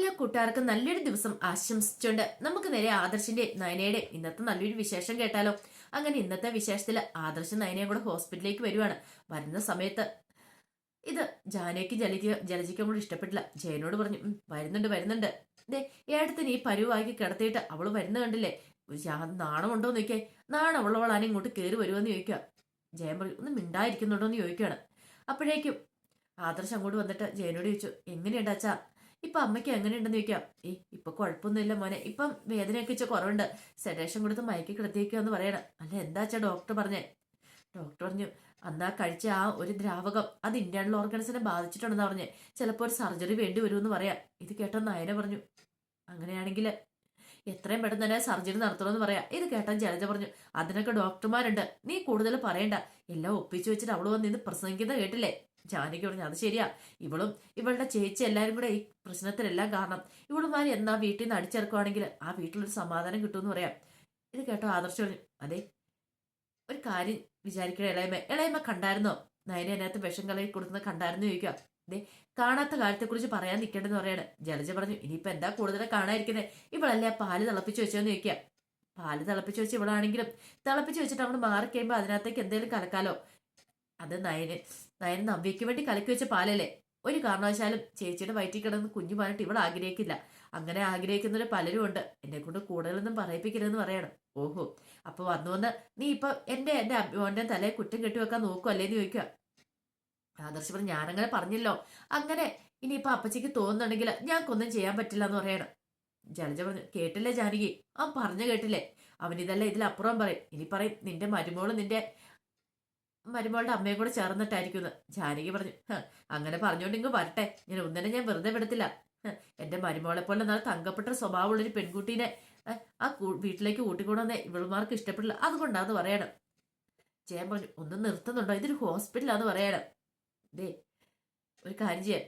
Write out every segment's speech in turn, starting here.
എല്ലാ കൂട്ടുകാർക്കും നല്ലൊരു ദിവസം ആശംസിച്ചുകൊണ്ട് നമുക്ക് നേരെ ആദർശിന്റെ നയനയുടെ ഇന്നത്തെ നല്ലൊരു വിശേഷം കേട്ടാലോ? അങ്ങനെ ഇന്നത്തെ വിശേഷത്തിൽ ആദർശ് നയനയും കൂടെ ഹോസ്പിറ്റലിലേക്ക് വരുവാണ്. വരുന്ന സമയത്ത് ഇത് ജാനയ്ക്ക് ജലിക്ക് ജലജിക്കും കൂടെ ഇഷ്ടപ്പെട്ടില്ല. ജയനോട് പറഞ്ഞു "ഉം, വരുന്നുണ്ട് വരുന്നുണ്ട്. ദേ ഏടത്തിന് ഈ പരുവാക്കി കിടത്തിയിട്ട് അവൾ വരുന്ന കണ്ടില്ലേ? നാണമുണ്ടോ എന്ന് ചോദിക്കേ നാണം ഉള്ളവളാണ് ഇങ്ങോട്ട് കയറി വരുമെന്ന് ചോദിക്കുക. ജയൻ പറയും ഒന്ന് മിണ്ടായിരിക്കുന്നുണ്ടോ എന്ന് ചോദിക്കുകയാണ്. അപ്പോഴേക്കും ആദർശ് അങ്ങോട്ട് വന്നിട്ട് ജയനോട് ചോദിച്ചു എങ്ങനെയുണ്ട് അച്ഛാ? ഇപ്പൊ അമ്മയ്ക്ക് എങ്ങനെയുണ്ടെന്ന് ചോദിക്കാം. ഏ ഇപ്പൊ കുഴപ്പമൊന്നുമില്ല മോനെ. ഇപ്പം വേദനയൊക്കെ വെച്ച കുറവുണ്ട്. സെഡേഷൻ കൊടുത്ത് മയക്കി കിടത്തിയേക്കാന്ന് പറയണം. അല്ല എന്താ വെച്ചാ ഡോക്ടർ പറഞ്ഞേ? ഡോക്ടർ പറഞ്ഞു അന്നാ കഴിച്ച ആ ഒരു ദ്രാവകം അത് ഇന്റേണൽ ഓർഗൻസിനെ ബാധിച്ചിട്ടുണ്ടെന്ന് പറഞ്ഞ്. ചിലപ്പോൾ ഒരു സർജറി വേണ്ടി വരുമെന്ന് പറയാം. ഇത് കേട്ടോ നയന പറഞ്ഞു. അങ്ങനെയാണെങ്കിൽ എത്രയും പെട്ടെന്ന് തന്നെ സർജറി നടത്തണമെന്ന് പറയാം. ഇത് കേട്ടാൻ ജലജ പറഞ്ഞു. അതിനൊക്കെ ഡോക്ടർമാരുണ്ട്. നീ കൂടുതൽ പറയണ്ട. എല്ലാം ഒപ്പിച്ചു വെച്ചിട്ട് അവൾ വന്ന് ഇന്ന് പ്രസംഗിക്കുന്നത് കേട്ടില്ലേ? ജാനകി പറഞ്ഞു അത് ശരിയാ. ഇവളും ഇവളുടെ ചേച്ചി എല്ലാവരും കൂടെ ഈ പ്രശ്നത്തിലെല്ലാം കാരണം ഇവളുമാര് എന്നാ വീട്ടിൽ നിന്ന് അടിച്ചിറക്കുവാണെങ്കിൽ ആ വീട്ടിലൊരു സമാധാനം കിട്ടുമെന്ന് പറയാം. ഇത് കേട്ടോ ആദർശ് അതെ ഒരു കാര്യം വിചാരിക്കണ ഇളയമ്മ. ഇളയമ്മ കണ്ടായിരുന്നോ? നയനെ അതിനകത്ത് വിഷം കളയിൽ കൊടുക്കുന്നത് കണ്ടായിരുന്നു ചോദിക്കുക അതെ കാണാത്ത കാര്യത്തെക്കുറിച്ച് പറയാൻ നിൽക്കേണ്ടെന്ന് പറയാണ്. ജലജ പറഞ്ഞു ഇനിയിപ്പോ എന്താ കൂടുതൽ കാണാതിരിക്കുന്നത് ഇവളല്ലേ ആ പാൽ തിളപ്പിച്ച് വെച്ചോന്ന് ചോദിക്കുക പാൽ തിളപ്പിച്ച് വെച്ച് ഇവളാണെങ്കിലും തിളപ്പിച്ച് വെച്ചിട്ട് അങ്ങോട്ട് മാറി കഴിയുമ്പോൾ അതിനകത്തേക്ക് എന്തെങ്കിലും കലക്കാലോ? അത് നയന് നയൻ നവ്യയ്ക്ക് വേണ്ടി കലക്കി വെച്ച പാലല്ലേ? ഒരു കാരണവശാലും ചേച്ചിയുടെ വയറ്റിൽ കിടന്ന് കുഞ്ഞു പാലിട്ട് ഇവൾ ആഗ്രഹിക്കില്ല. അങ്ങനെ ആഗ്രഹിക്കുന്നവര് പലരും ഉണ്ട്. എന്നെ കൊണ്ട് കൂടുതലൊന്നും പറയിപ്പിക്കരുതെന്ന് പറയണം. ഓഹോ. അപ്പൊ വന്നു വന്ന് നീ ഇപ്പൊ എന്റെ എന്റെ മോന്റെ തലയെ കുറ്റം കെട്ടിവെക്കാൻ നോക്കുവല്ലേന്ന് ചോദിക്കുക. ആദർശ് പറഞ്ഞു ഞാനങ്ങനെ പറഞ്ഞില്ലോ. അങ്ങനെ ഇനിയിപ്പൊ അപ്പച്ചിക്ക് തോന്നുന്നുണ്ടെങ്കിൽ ഞങ്ങൾക്കൊന്നും ചെയ്യാൻ പറ്റില്ല എന്ന് പറയണം. ജലജ പറഞ്ഞു കേട്ടില്ലേ ജാനകി? അവൻ പറഞ്ഞു കേട്ടില്ലേ? അവനിതല്ല ഇതിലപ്പുറം പറയും. ഇനി പറയും നിന്റെ മരുമോൾ നിന്റെ മരുമോളുടെ അമ്മയും കൂടെ ചേർന്നിട്ടായിരിക്കും. ജാനകി പറഞ്ഞു അങ്ങനെ പറഞ്ഞുകൊണ്ട് വരട്ടെ. ഞാൻ ഒന്നിനെ ഞാൻ വെറുതെ വിടത്തില്ല. എന്റെ മരുമോളെ പോലെ നല്ല തങ്കപ്പെട്ട സ്വഭാവമുള്ളൊരു പെൺകുട്ടീനെ ആ വീട്ടിലേക്ക് കൂട്ടിക്കൊണ്ടുവന്നേ ഇവളുമാർക്ക് ഇഷ്ടപ്പെടില്ല. അതുകൊണ്ടാന്ന് പറയണം. ജയൻ പറഞ്ഞു ഒന്ന് നിർത്തുന്നുണ്ടോ? ഇതൊരു ഹോസ്പിറ്റലാന്ന് പറയണം. ദേ ഒരു കാര്യം ചെയ്യാം.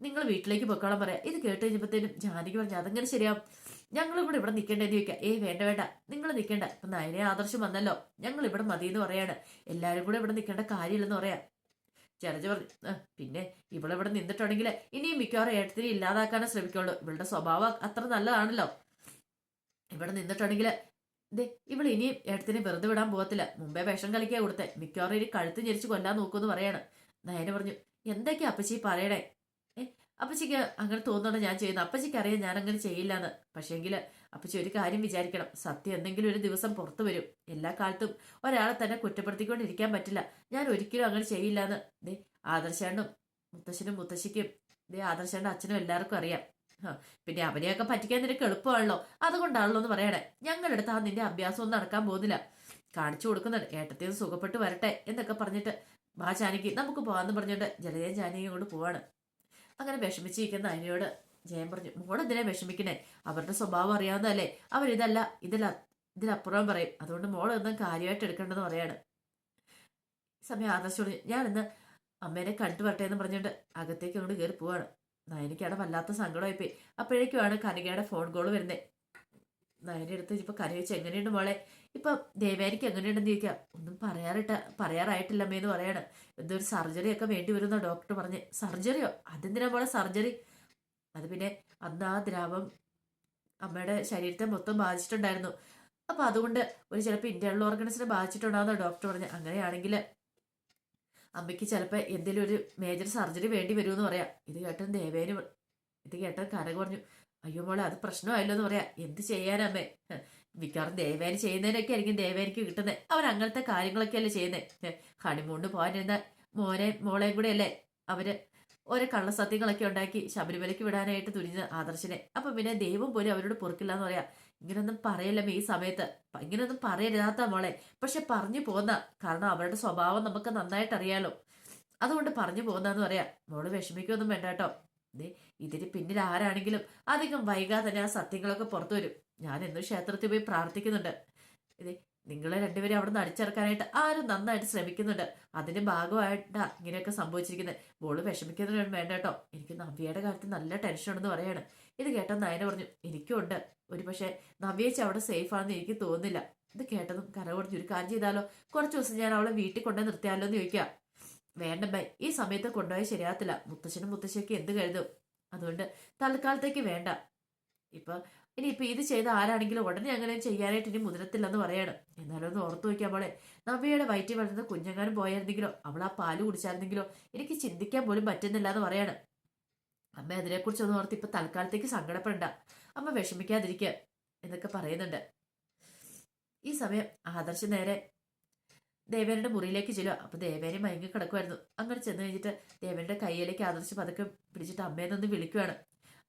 നിങ്ങൾ വീട്ടിലേക്ക് പൊക്കോളം പറയാം. ഇത് കേട്ട് കഴിഞ്ഞപ്പോഴത്തേനും ജാനകി പറഞ്ഞു അതെങ്ങനെ ശരിയാവും. ഞങ്ങൾ ഇവിടെ ഇവിടെ നിൽക്കേണ്ടതെന്ന് ചോദിക്കാം ഏയ് വേണ്ട വേണ്ട നിങ്ങൾ നിൽക്കേണ്ട. ഇപ്പം നയനെ ആദർശം വന്നല്ലോ ഞങ്ങൾ ഇവിടെ മതി എന്ന് പറയാണ് എല്ലാവരും കൂടെ ഇവിടെ നിൽക്കേണ്ട കാര്യമില്ലെന്ന് പറയാം. ജലജ പറഞ്ഞു "ആ, പിന്നെ ഇവളിവിടെ നിന്നിട്ടുണ്ടെങ്കിൽ ഇനിയും മിക്കവാറും ഏട്ടത്തിനെ ഇല്ലാതാക്കാനേ ശ്രമിക്കുള്ളൂ. ഇവളുടെ സ്വഭാവം അത്ര നല്ലതാണല്ലോ. ഇവിടെ നിന്നിട്ടുണ്ടെങ്കിൽ ദേ ഇവൾ ഇനിയും ഏട്ടത്തിനെ വെറുതെ വിടാൻ പോകത്തില്ല. മുമ്പേ വിഷം കളിക്കാൻ കൊടുത്തെ. മിക്കവാറും ഇനി കഴുത്ത് ഞെരിച്ച് കൊല്ലാൻ നോക്കുമെന്ന് പറയാണ്. നയന പറഞ്ഞു എന്തൊക്കെയാ അപ്പച്ചി പറയണേ? ഏ അപ്പച്ചിക്ക് അങ്ങനെ തോന്നുന്നുണ്ട് ഞാൻ ചെയ്യുന്നത് അപ്പച്ചിക്ക് അറിയാം ഞാൻ അങ്ങനെ ചെയ്യില്ലാന്ന്. പക്ഷേങ്കിൽ അപ്പച്ചി ഒരു കാര്യം വിചാരിക്കണം. സത്യം എന്തെങ്കിലും ഒരു ദിവസം പുറത്തു വരും. എല്ലാ കാലത്തും ഒരാളെ തന്നെ കുറ്റപ്പെടുത്തിക്കൊണ്ടിരിക്കാൻ പറ്റില്ല. ഞാൻ ഒരിക്കലും അങ്ങനെ ചെയ്യില്ലാന്ന്. ദേ ആദർശാണ്ടും മുത്തശ്ശനും മുത്തശ്ശിക്കും ദേ ആദർശാണ്ട് അച്ഛനും എല്ലാവർക്കും അറിയാം. പിന്നെ അവനെയൊക്കെ പറ്റിക്കാൻ നിനക്ക് എളുപ്പമാണല്ലോ. അതുകൊണ്ടാണല്ലോ എന്ന് പറയണേ. ഞങ്ങളുടെ അടുത്ത് ആ നിന്റെ അഭ്യാസം ഒന്നും നടക്കാൻ പോകുന്നില്ല. കാണിച്ചു കൊടുക്കുന്നുണ്ട്. ഏട്ടത്തേന്ന് സുഖപ്പെട്ട് വരട്ടെ എന്നൊക്കെ പറഞ്ഞിട്ട് വാ ജാനകി നമുക്ക് പോവാന്ന് പറഞ്ഞുകൊണ്ട് ജലജയും ജാനകിയും കൊണ്ട് പോവാണ്. അങ്ങനെ വിഷമിച്ചിരിക്കുന്ന അതിനോട് ജയൻ പറഞ്ഞു മോളെന്തിനാ വിഷമിക്കണേ? അവരുടെ സ്വഭാവം അറിയാവുന്നതല്ലേ. അവരിതല്ല ഇതല്ല ഇതിനപ്പുറം പറയും. അതുകൊണ്ട് മോളൊന്നും കാര്യമായിട്ട് എടുക്കേണ്ടെന്ന് പറയാണ്. സമയം ആദർശോട് ഞാനിന്ന് അമ്മേനെ കണ്ടു വരട്ടെ എന്ന് പറഞ്ഞുകൊണ്ട് അകത്തേക്ക് അങ്ങോട്ട് കയറി പോവാണ്. നയനിക്കാണ് വല്ലാത്ത സങ്കടമായിപ്പോയി. അപ്പോഴേക്കുമാണ് കനികയുടെ ഫോൺ കോൾ വരുന്നത് നയനെ എടുത്ത് ഇപ്പൊ കനി വെച്ച് എങ്ങനെയുണ്ട് മോളെ? ഇപ്പൊ ദേവേനിക്ക് എങ്ങനെയുണ്ടെന്ന് ചോദിക്കാം? ഒന്നും പറയാറിട്ട പറയാറായിട്ടില്ല എന്ന് പറയാണ്. എന്തോ ഒരു സർജറി ഒക്കെ വേണ്ടി വരുന്ന ഡോക്ടർ പറഞ്ഞ്. സർജറിയോ അതെന്തിനാ മോളെ സർജറി അത് പിന്നെ അന്ന് ആ ദ്രാവം അമ്മയുടെ ശരീരത്തെ മൊത്തം ബാധിച്ചിട്ടുണ്ടായിരുന്നു. അപ്പൊ അതുകൊണ്ട് ഒരു ചിലപ്പോൾ ഇന്റേണൽ ഓർഗൻസിനെ ബാധിച്ചിട്ടുണ്ടാകുന്ന ഡോക്ടർ പറഞ്ഞ്. അങ്ങനെയാണെങ്കിൽ അമ്മയ്ക്ക് ചിലപ്പോൾ എന്തെങ്കിലും ഒരു മേജർ സർജറി വേണ്ടി വരുമെന്ന് പറയാം. ഇത് കേട്ടൻ ദേവേന് ഇത് കേട്ടൻ കനക പറഞ്ഞു അയ്യോ മോളെ അത് പ്രശ്നമായല്ലോ എന്ന് പറയാം. എന്ത് ചെയ്യാനമ്മേ മിക്കവാറും ദേവേന് ചെയ്യുന്നതിനൊക്കെ ആയിരിക്കും ദേവേനിക്ക് കിട്ടുന്നത് അവൻ അങ്ങനത്തെ കാര്യങ്ങളൊക്കെ അല്ലേ ചെയ്യുന്നത് ഹണിമൂണിന് പോകാനിരുന്ന മോനെ മോളെയും കൂടെ അല്ലേ അവർ ഓരോ കള്ളസത്യങ്ങളൊക്കെ ഉണ്ടാക്കി ശബരിമലയ്ക്ക് വിടാനായിട്ട് തുനിഞ്ഞ ആദർശനെ. അപ്പൊ പിന്നെ ദൈവം പോലും അവരോട് പൊറുക്കില്ല എന്ന് പറയാ. ഇങ്ങനൊന്നും പറയല്ലേ ഈ സമയത്ത്? ഇങ്ങനൊന്നും പറയരുതാത്ത മോളെ. പക്ഷെ പറഞ്ഞു പോന്ന. കാരണം അവരുടെ സ്വഭാവം നമുക്ക് നന്നായിട്ട് അറിയാലോ. അതുകൊണ്ട് പറഞ്ഞു പോന്നാന്ന് പറയാ. മോൾ വിഷമിക്കൊന്നും വേണ്ട കേട്ടോ. ഇതിന് പിന്നിൽ ആരാണെങ്കിലും അധികം വൈകാതെ തന്നെ ആ സത്യങ്ങളൊക്കെ പുറത്തു വരും. ഞാൻ എന്നും ക്ഷേത്രത്തിൽ പോയി പ്രാർത്ഥിക്കുന്നുണ്ട്. ഇതേ നിങ്ങളെ രണ്ടുപേരും അവിടെ നിന്ന് അടിച്ചിറക്കാനായിട്ട് ആരും നന്നായിട്ട് ശ്രമിക്കുന്നുണ്ട്. അതിന്റെ ഭാഗമായിട്ടാ ഇങ്ങനെയൊക്കെ സംഭവിച്ചിരിക്കുന്നത്. ബോൾ വിഷമിക്കുന്നതിനാണ് വേണ്ട കേട്ടോ. എനിക്ക് നവ്യയുടെ കാര്യത്തിൽ നല്ല ടെൻഷൻ ഉണ്ടെന്ന് പറയാണ്. ഇത് കേട്ടോ നയന പറഞ്ഞു എനിക്കും ഉണ്ട്. ഒരു പക്ഷേ നവ്യേച്ചി അവിടെ സേഫ് ആണെന്ന് എനിക്ക് തോന്നുന്നില്ല. ഇത് കേട്ടതും കര കൊടുത്തു ഒരു കാര്യം ചെയ്താലോ? കുറച്ച് ദിവസം ഞാൻ അവളെ വീട്ടിൽ കൊണ്ടുപോയി നിർത്തിയാലോ എന്ന് ചോദിക്കാം. വേണ്ട ബൈ ഈ സമയത്ത് കൊണ്ടുപോയി ശരിയാകത്തില്ല. മുത്തശ്ശനും മുത്തശ്ശിയൊക്കെ എന്ത് കരുതും? അതുകൊണ്ട് തൽക്കാലത്തേക്ക് വേണ്ട. ഇപ്പൊ ഇനിയിപ്പൊ ഇത് ചെയ്ത ആരാണെങ്കിലും ഉടനെ അങ്ങനെ ചെയ്യാനായിട്ട് ഇനി മുതിരത്തില്ലെന്ന് പറയാണ്. എന്നാലും ഒന്ന് ഓർത്തു നോക്കിയാൽ മോളെ നവ്യയുടെ വയറ്റി വളർന്ന കുഞ്ഞങ്ങാനും പോയായിരുന്നെങ്കിലോ? അവൾ ആ പാൽ കുടിച്ചായിരുന്നെങ്കിലോ? എനിക്ക് ചിന്തിക്കാൻ പോലും പറ്റുന്നില്ല എന്ന് പറയാണ്. അമ്മ അതിനെക്കുറിച്ചൊന്നും ഓർത്ത് ഇപ്പൊ തൽക്കാലത്തേക്ക് സങ്കടപ്പെടണ്ട. അമ്മ വിഷമിക്കാതിരിക്കുക എന്നൊക്കെ പറയുന്നുണ്ട്. ഈ സമയം ആദർശ് നേരെ ദേവേനയുടെ മുറിയിലേക്ക് ചെല്ലുക അപ്പൊ ദേവേനെ മയങ്ങി കിടക്കുമായിരുന്നു അങ്ങനെ ചെന്ന് കഴിഞ്ഞിട്ട് ദേവേന്റെ കയ്യിലേക്ക് ആദർശ് പതുക്കെ പിടിച്ചിട്ട് അമ്മയെന്നൊന്ന് വിളിക്കുവാണ്.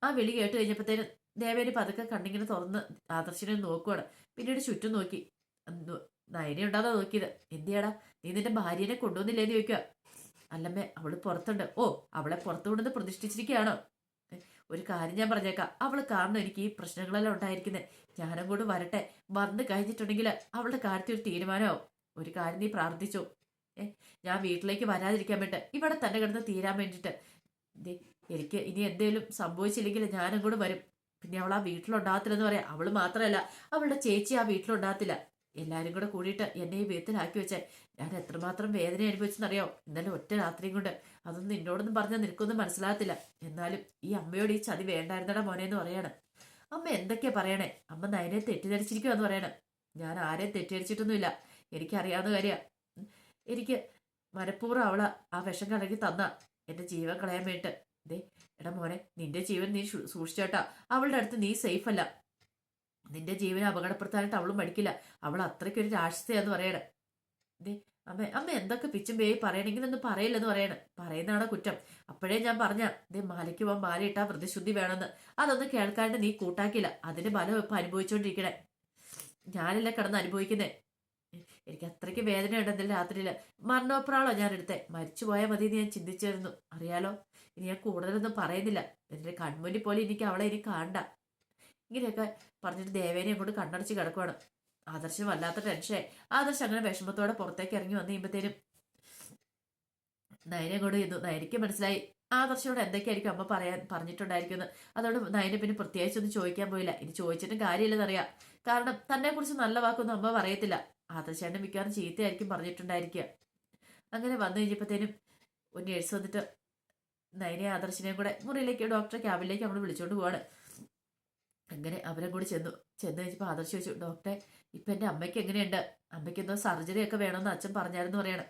ആ വിളി കേട്ട് കഴിഞ്ഞപ്പോഴത്തേനും ദേവേരി പതുക്കെ കണ്ണിങ്ങനെ തുറന്ന് ആദർശിനെ നോക്കുവാണ്. പിന്നീട് ചുറ്റും നോക്കി. നയനെ ഉണ്ടാതാ നോക്കിയത്? എന്തിയാടാ? നീ നിന്റെ ഭാര്യനെ കൊണ്ടുവന്നില്ലേന്ന് ചോദിക്കുക അല്ലമ്മേ അവൾ പുറത്തുണ്ട്. ഓ അവളെ പുറത്തു കൊണ്ടുവന്ന് പ്രതിഷ്ഠിച്ചിരിക്കുകയാണോ ഒരു കാര്യം ഞാൻ പറഞ്ഞേക്കാം. അവൾ കാരണം എനിക്ക് ഈ പ്രശ്നങ്ങളെല്ലാം ഉണ്ടായിരിക്കുന്നത് ഞാനും കൂടെ വരട്ടെ. വന്ന് കഴിഞ്ഞിട്ടുണ്ടെങ്കിൽ അവളുടെ കാര്യത്തിൽ ഒരു തീരുമാനമാവും. ഒരു കാര്യം നീ പ്രാർത്ഥിച്ചു. ഏ ഞാൻ വീട്ടിലേക്ക് വരാതിരിക്കാൻ വേണ്ടി ഇവിടെ തന്നെ കിടന്ന് തീരാൻ വേണ്ടിയിട്ട് എനിക്ക് ഇനി എന്തേലും സംഭവിച്ചില്ലെങ്കിൽ ഞാനും കൂടെ വരും. പിന്നെ അവൾ ആ വീട്ടിലുണ്ടാകത്തില്ലെന്ന് പറയാം. അവൾ മാത്രമല്ല അവളുടെ ചേച്ചി ആ വീട്ടിലുണ്ടാകത്തില്ല. എല്ലാരും കൂടെ കൂടിയിട്ട് എന്നെ ഈ വീട്ടിലാക്കി വെച്ചാൽ ഞാൻ എത്രമാത്രം വേദന അനുഭവിച്ചെന്നറിയോ? ഇന്നലെ ഒറ്റ രാത്രിയും കൊണ്ട് അതൊന്നും നിന്നോടൊന്നും പറഞ്ഞാൽ നിനക്കൊന്നും മനസ്സിലാകത്തില്ല. എന്നാലും ഈ അമ്മയോട് ഈ ചതി വേണ്ടായിരുന്നടാ മോനെ എന്ന് പറയാണ്. അമ്മ എന്തൊക്കെയാ പറയണേ? അമ്മ നയനെ തെറ്റിദ്ധരിച്ചിരിക്കുവാന്ന് പറയണേ. ഞാൻ ആരെയും തെറ്റിദ്ധരിച്ചിട്ടൊന്നുമില്ല. എനിക്കറിയാവുന്ന കാര്യമാണ് എനിക്ക് മനഃപൂർവം അവൾ ആ വിഷം കലക്കി തന്ന. എന്റെ ജീവൻ കളയാൻ വേണ്ടിട്ട് ദേ എടാ മോനെ നിന്റെ ജീവൻ നീ സൂക്ഷിച്ചേട്ടാ. അവളുടെ അടുത്ത് നീ സേഫ് അല്ല. നിന്റെ ജീവനെ അപകടപ്പെടുത്താനായിട്ട് അവളും മടിക്കില്ല. അവൾ അത്രയ്ക്കൊരു രാക്ഷസയാന്ന് പറയണേ. ദേ അമ്മ അമ്മ എന്തൊക്കെ പിച്ചും പേയി പറയണമെങ്കിൽ ഒന്ന് പറയില്ലെന്ന് പറയണ. പറയുന്നതാണ് കുറ്റം. അപ്പോഴേ ഞാൻ പറഞ്ഞ ദേ മാലയ്ക്ക് പോകാൻ മാല ഇട്ടാ പ്രതിശുദ്ധി വേണമെന്ന്. അതൊന്നും കേൾക്കാണ്ട് നീ കൂട്ടാക്കില്ല അതിന്റെ ബലം ഇപ്പൊ അനുഭവിച്ചുകൊണ്ടിരിക്കണേ ഞാനല്ല കിടന്ന് അനുഭവിക്കുന്നേ? എനിക്ക് അത്രയ്ക്ക് വേദന ഉണ്ടെന്നില്ല രാത്രിയിൽ മരണോപ്രാളോ ഞാൻ എടുത്തേ മരിച്ചു പോയാൽ മതി എന്ന് ഞാൻ ചിന്തിച്ചിരുന്നു. അറിയാലോ? ഇനി ഞാൻ കൂടുതലൊന്നും പറയുന്നില്ല. എന്റെ കൺമുന്നിൽ പോലെ എനിക്ക് അവളെ ഇനി കാണണ്ട. ഇങ്ങനെയൊക്കെ പറഞ്ഞിട്ട് ദേവേനെ അങ്ങോട്ട് കണ്ണടച്ച് കിടക്കുവാണ്. ആദർശം വല്ലാത്ത ടെൻഷൻ ആദർശം അങ്ങനെ വിഷമത്തോടെ പുറത്തേക്ക് ഇറങ്ങി വന്നു കഴിയുമ്പത്തേനും നയനെ കൂടെ ചെന്നു. നയനയ്ക്ക് മനസ്സിലായി. ആദർശയോട് എന്തൊക്കെയായിരിക്കും അമ്മ പറയാൻ പറഞ്ഞിട്ടുണ്ടായിരിക്കുന്നത് അതുകൊണ്ട് നയനെ പിന്നെ പ്രത്യേകിച്ച് ഒന്നും ചോദിക്കാൻ പോയില്ല. ഇനി ചോദിച്ചിട്ടും കാര്യമില്ലെന്നറിയാം കാരണം തന്നെ കുറിച്ച് നല്ല വാക്കൊന്നും അമ്മ പറയത്തില്ല. ആദർശേട്ടൻ മിക്കവാറും ചീത്തയായിരിക്കും പറഞ്ഞിട്ടുണ്ടായിരിക്കുക. അങ്ങനെ വന്നു കഴിഞ്ഞപ്പോഴത്തേനും ഒരു നേഴ്സ് വന്നിട്ട് നയനെ ആദർശിനെയും കൂടെ മുറിയിലേക്ക് ഡോക്ടറെ ക്യാബിനിലേക്ക് നമ്മൾ വിളിച്ചോണ്ട് പോവാണ്. അങ്ങനെ അവരും കൂടി ചെന്നു. ചെന്ന് കഴിഞ്ഞപ്പോൾ ആദർശ് ചോദിച്ചു ഡോക്ടറെ ഇപ്പൊ എന്റെ അമ്മയ്ക്ക് എങ്ങനെയുണ്ട്? അമ്മയ്ക്ക് എന്തോ സർജറി ഒക്കെ വേണമെന്ന് അച്ഛൻ പറഞ്ഞായിരുന്നു പറയണം.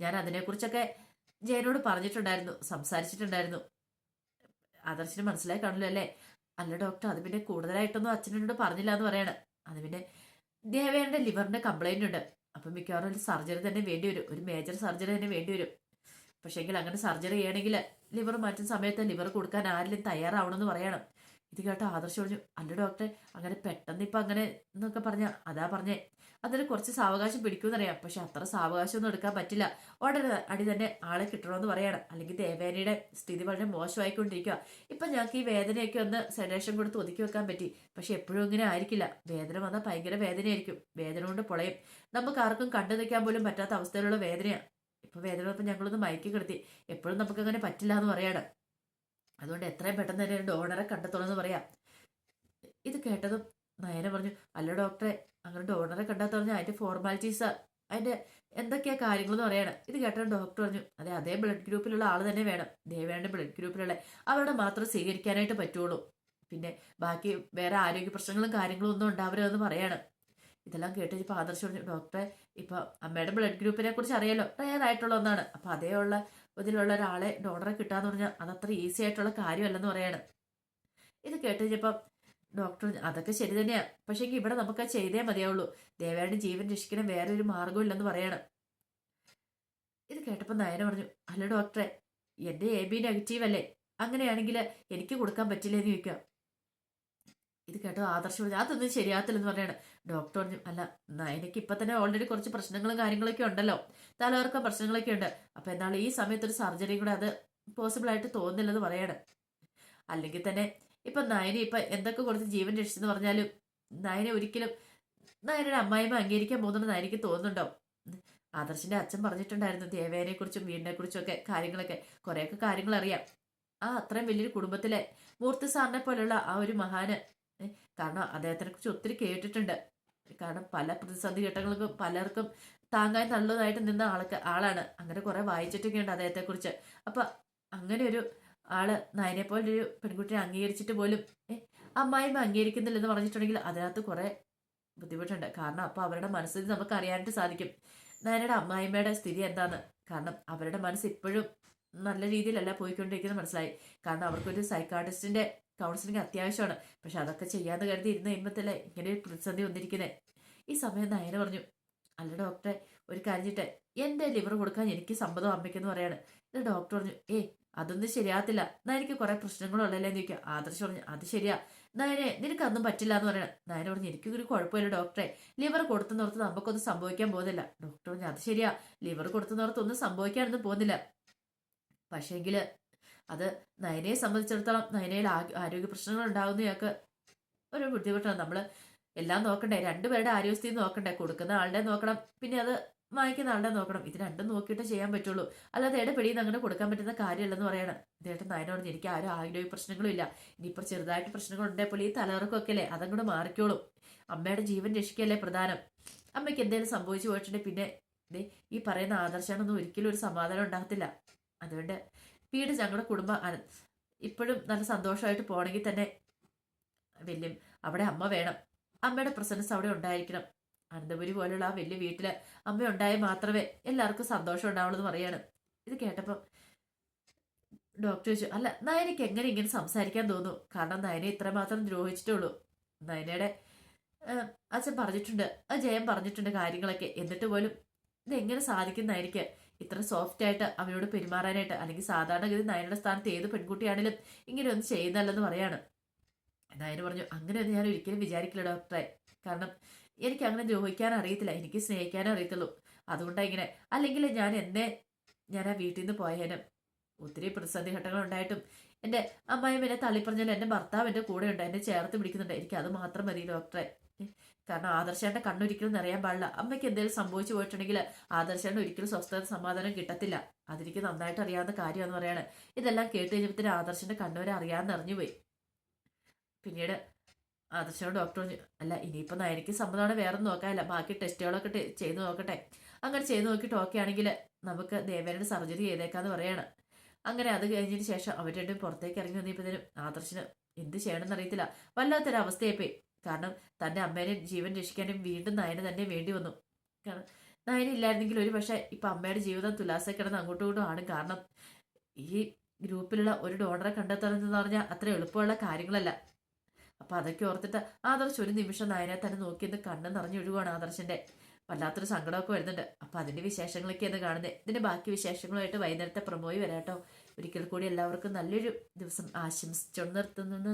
ഞാൻ അതിനെക്കുറിച്ചൊക്കെ ജയനോട് പറഞ്ഞിട്ടുണ്ടായിരുന്നു സംസാരിച്ചിട്ടുണ്ടായിരുന്നു. ആദർശിന് മനസ്സിലായി കാണില്ല അല്ലേ? അല്ല ഡോക്ടർ അത് പിന്നെ കൂടുതലായിട്ടൊന്നും അച്ഛനോട് പറഞ്ഞില്ല എന്ന് പറയണം. അത് പിന്നെ ദേവേന്റെ ലിവറിന്റെ കംപ്ലൈന്റ് ഉണ്ട്. അപ്പൊ മിക്കവാറും ഒരു സർജറി തന്നെ വേണ്ടി വരും. ഒരു മേജർ സർജറി തന്നെ വേണ്ടി വരും. പക്ഷെങ്കിൽ അങ്ങനെ സർജറി ചെയ്യണമെങ്കിൽ ലിവർ മാറ്റുന്ന സമയത്ത് ലിവർ കൊടുക്കാൻ ആരെങ്കിലും തയ്യാറാവണമെന്ന് പറയണം. ഇത് കേട്ടോ ആദർശ് പറഞ്ഞു അല്ല ഡോക്ടറെ അങ്ങനെ പെട്ടെന്ന് ഇപ്പം അങ്ങനെ എന്നൊക്കെ പറഞ്ഞ അതാ പറഞ്ഞേ. അതിന് കുറച്ച് സാവകാശം പിടിക്കുമെന്നറിയാം. പക്ഷെ അത്ര സാവകാശമൊന്നും എടുക്കാൻ പറ്റില്ല. ഉടനെ അടി തന്നെ ആളെ കിട്ടണമെന്ന് പറയണം. അല്ലെങ്കിൽ ദേവേനയുടെ സ്ഥിതി വളരെ മോശമായിക്കൊണ്ടിരിക്കുക ഇപ്പം ഞങ്ങൾക്ക് ഈ വേദനയൊക്കെ ഒന്ന് സെഡേഷൻ കൊടുത്ത് ഒതുക്കി വെക്കാൻ പറ്റി. പക്ഷെ എപ്പോഴും ഇങ്ങനെ ആയിരിക്കില്ല. വേദന വന്നാൽ ഭയങ്കര വേദനയായിരിക്കും. വേദന കൊണ്ട് പൊളയും. നമുക്ക് ആർക്കും കണ്ടു നിൽക്കാൻ പോലും പറ്റാത്ത അവസ്ഥയിലുള്ള വേദനയാണ് ഇപ്പൊ വേദന വന്നപ്പോൾ ഞങ്ങളൊന്ന് മയക്കി കിടത്തി. എപ്പോഴും നമുക്ക് അങ്ങനെ പറ്റില്ല എന്ന് പറയാണ്. അതുകൊണ്ട് എത്രയും പെട്ടെന്ന് തന്നെ ഡോണറെ കണ്ടെത്തണമെന്ന് പറയാം. ഇത് കേട്ടതും നയന പറഞ്ഞു അല്ല ഡോക്ടറെ അങ്ങനെ ഡോണറെ കണ്ടെത്ത പറഞ്ഞാൽ അതിന്റെ ഫോർമാലിറ്റീസ് അതിന്റെ എന്തൊക്കെയാ കാര്യങ്ങളെന്ന് പറയണം. ഇത് കേട്ട ഡോക്ടർ പറഞ്ഞു അതെ അതേ ബ്ലഡ് ഗ്രൂപ്പിലുള്ള ആൾ തന്നെ വേണം. ദേവേണ്ട ബ്ലഡ് ഗ്രൂപ്പിലുള്ള അവരുടെ മാത്രം സ്വീകരിക്കാനായിട്ട് പറ്റുള്ളൂ. പിന്നെ ബാക്കി വേറെ ആരോഗ്യ പ്രശ്നങ്ങളും കാര്യങ്ങളും ഒന്നും ഉണ്ടാവരുതെന്ന് പറയാണ്. ഇതെല്ലാം കേട്ട് ഇപ്പൊ ആദർശ് പറഞ്ഞു ഡോക്ടറെ ഇപ്പൊ അമ്മയുടെ ബ്ലഡ് ഗ്രൂപ്പിനെ കുറിച്ച് അറിയാലോ റയർ ആയിട്ടുള്ള ഒന്നാണ്. അപ്പൊ അതേ ഉള്ള ഇതിലുള്ള ഒരാളെ ഡോണറെ കിട്ടാന്ന് പറഞ്ഞാൽ അതത്ര ഈസി ആയിട്ടുള്ള കാര്യമല്ലെന്ന് പറയാണ്. ഇത് കേട്ട് കഴിഞ്ഞപ്പം ഡോക്ടർ അതൊക്കെ ശരി തന്നെയാ പക്ഷേ ഇവിടെ നമുക്ക് ചെയ്തേ മതിയാവുള്ളൂ. ദേവയുടെ ജീവൻ രക്ഷിക്കണം വേറെ ഒരു മാർഗവും ഇല്ലെന്ന് പറയണം. ഇത് കേട്ടപ്പോൾ നയന പറഞ്ഞു അല്ല ഡോക്ടറെ എന്റെ എ ബി നെഗറ്റീവ് അല്ലേ? അങ്ങനെയാണെങ്കിൽ എനിക്ക് കൊടുക്കാൻ പറ്റില്ലെന്ന് ചോദിക്കാം. ഇത് കേട്ടോ ആദർശം പറഞ്ഞു അതൊന്നും ശരിയാത്തില്ലെന്ന് പറയാണ്. ഡോക്ടർ പറഞ്ഞു അല്ല എനിക്ക് ഇപ്പൊ തന്നെ ഓൾറെഡി കുറച്ച് പ്രശ്നങ്ങളും കാര്യങ്ങളൊക്കെ ഉണ്ടല്ലോ. തലവർക്ക പ്രശ്നങ്ങളൊക്കെ ഉണ്ട്. അപ്പൊ എന്നാൽ ഈ സമയത്ത് ഒരു സർജറി കൂടെ അത് പോസിബിൾ ആയിട്ട് തോന്നില്ലെന്ന് പറയാണ്. അല്ലെങ്കിൽ തന്നെ ഇപ്പൊ നയന ഇപ്പൊ എന്തൊക്കെ കുറച്ച് ജീവൻ രക്ഷിച്ചെന്ന് പറഞ്ഞാലും നയന ഒരിക്കലും നയനയുടെ അമ്മായിമ്മ അംഗീകരിക്കാൻ പോകുന്നുണ്ടെന്ന് എനിക്ക് തോന്നുന്നുണ്ടോ? ആദർശിന്റെ അച്ഛൻ പറഞ്ഞിട്ടുണ്ടായിരുന്നു ദേവേനെ കുറിച്ചും വീടിനെ കുറിച്ചും ഒക്കെ കാര്യങ്ങളൊക്കെ. കുറെയൊക്കെ കാര്യങ്ങൾ അറിയാം ആ അത്രയും വലിയൊരു കുടുംബത്തിലെ മൂർത്തി സാറിനെ പോലുള്ള ആ ഒരു മഹാന് കാരണം അദ്ദേഹത്തിനെ കുറിച്ച് ഒത്തിരി കേട്ടിട്ടുണ്ട്. കാരണം പല പ്രതിസന്ധി ഘട്ടങ്ങൾക്കും പലർക്കും താങ്ങാൻ നല്ലതായിട്ട് നിന്ന ആൾക്ക് ആളാണ്. അങ്ങനെ കുറെ വായിച്ചിട്ടൊക്കെ ഉണ്ട് അദ്ദേഹത്തെ കുറിച്ച് അപ്പൊ അങ്ങനെ ഒരു ആൾ നയനെ പോലെ ഒരു പെൺകുട്ടിയെ അംഗീകരിച്ചിട്ട് പോലും അമ്മായിമ്മ അംഗീകരിക്കുന്നില്ലെന്ന് പറഞ്ഞിട്ടുണ്ടെങ്കിൽ അതിനകത്ത് കുറെ ബുദ്ധിമുട്ടുണ്ട്. കാരണം അപ്പൊ അവരുടെ മനസ്സിൽ നമുക്ക് അറിയാനായിട്ട് സാധിക്കും നയനയുടെ അമ്മായിമ്മയുടെ സ്ഥിതി എന്താന്ന്. കാരണം അവരുടെ മനസ്സ് ഇപ്പോഴും നല്ല രീതിയിലല്ല പോയിക്കൊണ്ടിരിക്കുന്നത് മനസ്സിലായി. കാരണം അവർക്കൊരു സൈക്കാട്രിസ്റ്റിന്റെ കൗൺസിലിംഗ് അത്യാവശ്യമാണ്. പക്ഷെ അതൊക്കെ ചെയ്യാന്ന് കരുതി ഇരുന്ന് കഴിയുമ്പത്തല്ലേ ഇങ്ങനെ ഒരു പ്രതിസന്ധി വന്നിരിക്കുന്നത് ഈ സമയം നയന പറഞ്ഞു അല്ല ഡോക്ടറെ ഒരു കാര്യിട്ട് എന്റെ ലിവർ കൊടുക്കാൻ എനിക്ക് സമ്മതം അമ്മയ്ക്കെന്ന് പറയാണ്. ഇത് ഡോക്ടർ പറഞ്ഞു ഏ അതൊന്നും ശരിയാകത്തില്ല. എനിക്ക് കുറെ പ്രശ്നങ്ങളുള്ളല്ലേ എന്ന് ചോദിക്കുക ആദർശ് പറഞ്ഞു അത് ശരിയാ. നയനെ നിനക്ക് അതൊന്നും പറ്റില്ല എന്ന് പറയണം. നയന പറഞ്ഞു എനിക്കൊരു കുഴപ്പമില്ല ഡോക്ടറെ. ലിവർ കൊടുത്തു നിർത്ത് നമുക്കൊന്നും സംഭവിക്കാൻ പോകുന്നില്ല. ഡോക്ടർ പറഞ്ഞു അത് ശരിയാ. ലിവർ കൊടുത്തു നോർത്ത് ഒന്നും സംഭവിക്കാനൊന്നും പോകുന്നില്ല. പക്ഷേങ്കിൽ അത് നയനയെ സംബന്ധിച്ചിടത്തോളം നയനയിൽ ആരോഗ്യ പ്രശ്നങ്ങൾ ഉണ്ടാകുന്നതൊക്കെ ഒരു ബുദ്ധിമുട്ടാണ്. നമ്മൾ എല്ലാം നോക്കണ്ടേ രണ്ടുപേരുടെ ആരോഗ്യസ്ഥിതി നോക്കണ്ടേ കൊടുക്കുന്ന ആളുടെ നോക്കണം പിന്നെ അത് വാങ്ങിക്കുന്ന ആളുടെ നോക്കണം. ഇത് രണ്ടും നോക്കിയിട്ട് ചെയ്യാൻ പറ്റുള്ളൂ. അല്ലാതെ ഏടെ പിടിയിൽ നിന്ന് അങ്ങനെ കൊടുക്കാൻ പറ്റുന്ന കാര്യമല്ലെന്ന് പറയണം. ഇതേട്ടൻ നയനോട് എനിക്ക് ആരും ആരോഗ്യ പ്രശ്നങ്ങളും ഇല്ല. ഇനിയിപ്പോൾ ചെറുതായിട്ട് പ്രശ്നങ്ങൾ ഉണ്ടെങ്കിൽ ഈ തലവർക്കൊക്കെ അല്ലേ? അതങ്ങോട്ട് മാറിക്കോളും. അമ്മയുടെ ജീവൻ രക്ഷിക്കല്ലേ പ്രധാനം? അമ്മയ്ക്ക് എന്തെങ്കിലും സംഭവിച്ചു പോയിട്ടുണ്ടെങ്കിൽ പിന്നെ ഈ പറയുന്ന ആദർശാനൊന്നും ഒരിക്കലും ഒരു സമാധാനം ഉണ്ടാകത്തില്ല. അതുകൊണ്ട് വീട് ഞങ്ങളുടെ കുടുംബം ഇപ്പോഴും നല്ല സന്തോഷമായിട്ട് പോകണമെങ്കിൽ തന്നെ വലിയ അവിടെ അമ്മ വേണം. അമ്മയുടെ പ്രസൻസ് അവിടെ ഉണ്ടായിരിക്കണം. അനന്തപുരി പോലുള്ള ആ വലിയ വീട്ടിൽ അമ്മ ഉണ്ടായാൽ മാത്രമേ എല്ലാവർക്കും സന്തോഷം ഉണ്ടാവുള്ളൂ എന്ന് പറയാണ്. ഇത് കേട്ടപ്പോൾ ഡോക്ടർ ചോദിച്ചു അല്ല നയനയ്ക്ക് എങ്ങനെ ഇങ്ങനെ സംസാരിക്കാൻ തോന്നുന്നു? കാരണം നയനെ ഇത്രമാത്രം ദ്രോഹിച്ചിട്ടുള്ളൂ. നയനയുടെ അച്ഛൻ പറഞ്ഞിട്ടുണ്ട് ആ ജയം പറഞ്ഞിട്ടുണ്ട് കാര്യങ്ങളൊക്കെ. എന്നിട്ട് പോലും ഇതെങ്ങനെ സാധിക്കുന്നതായിരിക്കും ഇത്ര സോഫ്റ്റ് ആയിട്ട് അവരോട് പെരുമാറാനായിട്ട് അല്ലെങ്കിൽ സാധാരണഗതി നയനയുടെ സ്ഥാനത്ത് ഏത് പെൺകുട്ടിയാണെങ്കിലും ഒന്ന് ചെയ്യുന്നല്ലെന്ന് പറയാണ്. നയന പറഞ്ഞു അങ്ങനെയൊന്നും ഞാൻ ഒരിക്കലും വിചാരിക്കില്ല ഡോക്ടറെ കാരണം എനിക്ക് അങ്ങനെ ദ്രോഹിക്കാൻ അറിയത്തില്ല എനിക്ക് സ്നേഹിക്കാനേ അറിയത്തുള്ളൂ. അതുകൊണ്ടാണ് ഇങ്ങനെ. അല്ലെങ്കിൽ ഞാൻ എന്നെ ഞാൻ ആ വീട്ടിൽ നിന്ന് പോയേനും. ഒത്തിരി പ്രതിസന്ധി ഘട്ടങ്ങൾ ഉണ്ടായിട്ടും എന്റെ അമ്മായി എന്നെ തള്ളിപ്പറഞ്ഞാലും എന്റെ ഭർത്താവ് എന്റെ കൂടെ ഉണ്ട് എന്നെ ചേർത്ത് പിടിക്കുന്നുണ്ട്. എനിക്ക് അത് മാത്രം മതി ഡോക്ടറെ കാരണം ആദർശേന്റെ കണ്ണൊരിക്കലും നിറയാൻ പാടില്ല. അമ്മയ്ക്ക് എന്തെങ്കിലും സംഭവിച്ചു പോയിട്ടുണ്ടെങ്കിൽ ആദർശേട്ടൻ ഒരിക്കലും സ്വസ്ഥത സമാധാനം കിട്ടത്തില്ല. അതെനിക്ക് നന്നായിട്ട് അറിയാവുന്ന കാര്യമെന്ന് പറയാണ്. ഇതെല്ലാം കേട്ട് കഴിഞ്ഞപ്പോൾ ആദർശന്റെ കണ്ണുവരെ അറിയാമെന്ന് അറിഞ്ഞുപോയി പിന്നീട് ആദർശനോട് ഡോക്ടർ അല്ല ഇനിയിപ്പോൾ നയനിക്ക് സമ്മതമാണ് വേറെ നോക്കാമല്ല ബാക്കി ടെസ്റ്റുകളൊക്കെ ചെയ്ത് നോക്കട്ടെ. അങ്ങനെ ചെയ്ത് നോക്കിയിട്ട് ഓക്കെ ആണെങ്കിൽ നമുക്ക് ദേവേനയുടെ സർജറി ചെയ്തേക്കാന്ന് പറയാണ്. അങ്ങനെ അത് കഴിഞ്ഞതിന് ശേഷം അവർ രണ്ടും പുറത്തേക്ക് ഇറങ്ങി വന്നപ്പോഴത്തേനും ആദർശന് എന്ത് ചെയ്യണമെന്ന് അറിയത്തില്ല. വല്ലാത്തൊരു അവസ്ഥയായിപ്പോയി കാരണം തന്റെ അമ്മേനെ ജീവൻ രക്ഷിക്കാനും വീണ്ടും നയന് തന്നെ വേണ്ടി വന്നു. കാരണം നയന ഇല്ലായിരുന്നെങ്കിൽ ഒരു പക്ഷേ ഇപ്പം അമ്മയുടെ ജീവിതം തുലാസെ കിടന്ന് അങ്ങോട്ടും ഇങ്ങോട്ടും ആണ്. കാരണം ഈ ഗ്രൂപ്പിലുള്ള ഒരു ഡോണറെ കണ്ടെത്തണമെന്ന് പറഞ്ഞാൽ അത്ര എളുപ്പമുള്ള കാര്യങ്ങളല്ല. അപ്പം അതൊക്കെ ഓർത്തിട്ട് ആദർശ് ഒരു നിമിഷം നയനെ തന്നെ നോക്കിയെന്ന് കണ്ണ് നിറഞ്ഞൊഴുകുവാണ് ആദർശന്റെ വല്ലാത്തൊരു സങ്കടമൊക്കെ വരുന്നുണ്ട്. അപ്പം അതിന്റെ വിശേഷങ്ങളൊക്കെ വിശേഷങ്ങളൊക്കെയാണ് കാണുന്നത് ഇതിന്റെ ബാക്കി വിശേഷങ്ങളുമായിട്ട് വൈകുന്നേരത്തെ പ്രമോയി വരാട്ടോ ഒരിക്കൽ കൂടി എല്ലാവർക്കും നല്ലൊരു ദിവസം ആശംസിച്ചു നിർത്തുന്നു.